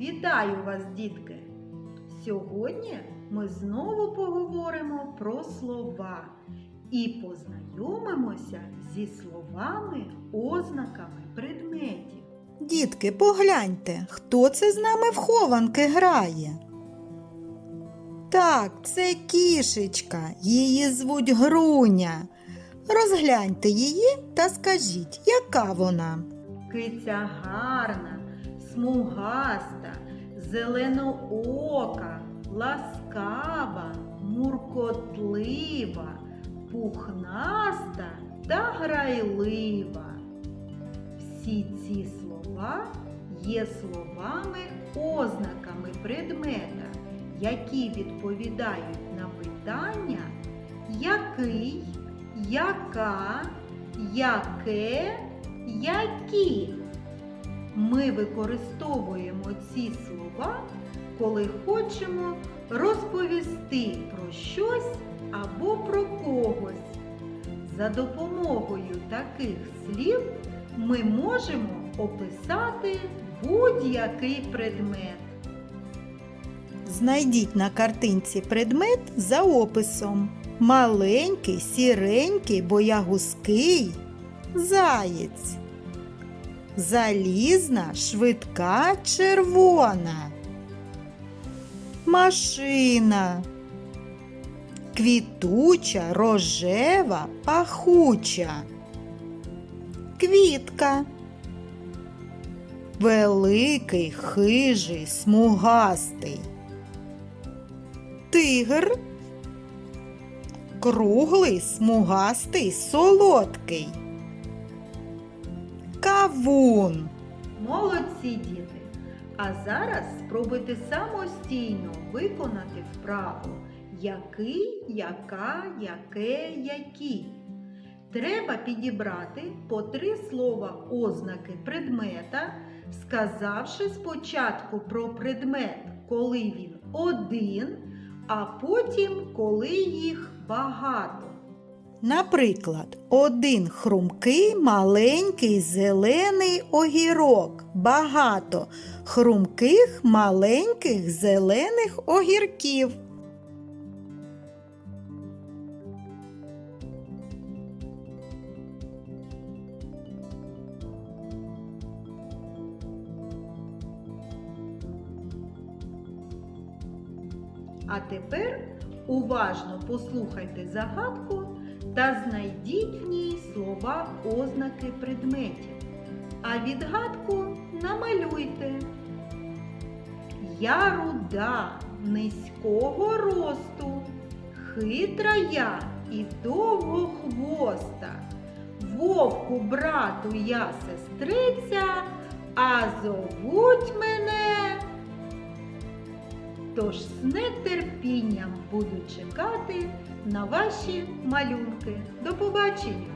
Вітаю вас, дітки! Сьогодні ми знову поговоримо про слова і познайомимося зі словами, ознаками предметів. Дітки, погляньте, хто це з нами в хованки грає? Так, це кішечка, її звуть Груня. Розгляньте її та скажіть, яка вона? Киця гарна, смугаста, зеленоока, ласкава, муркотлива, пухнаста та грайлива. Всі ці слова є словами, ознаками предмета, які відповідають на питання який, яка, яке, які. Ми використовуємо ці слова, коли хочемо розповісти про щось або про когось. За допомогою таких слів ми можемо описати будь-який предмет. Знайдіть на картинці предмет за описом. Маленький, сіренький, боягузкий заєць. Залізна, швидка, червона. Машина. Квітуча, рожева, пахуча. Квітка. Великий, хижий, смугастий. Тигр. Круглий, смугастий, солодкий. Кавун. Молодці діти! А зараз спробуйте самостійно виконати вправу який, яка, яке, які. Треба підібрати по три слова ознаки предмета, сказавши спочатку про предмет, коли він один, а потім коли їх багато. Наприклад, один хрумкий маленький зелений огірок. Багато хрумких маленьких зелених огірків. А тепер уважно послухайте загадку та знайдіть в ній слова ознаки предметів. А відгадку намалюйте. Я руда низького росту, хитра я і довгохвоста. Вовку брату я сестриця, а зовуть мене. Тож з нетерпінням буду чекати на ваші малюнки. До побачення!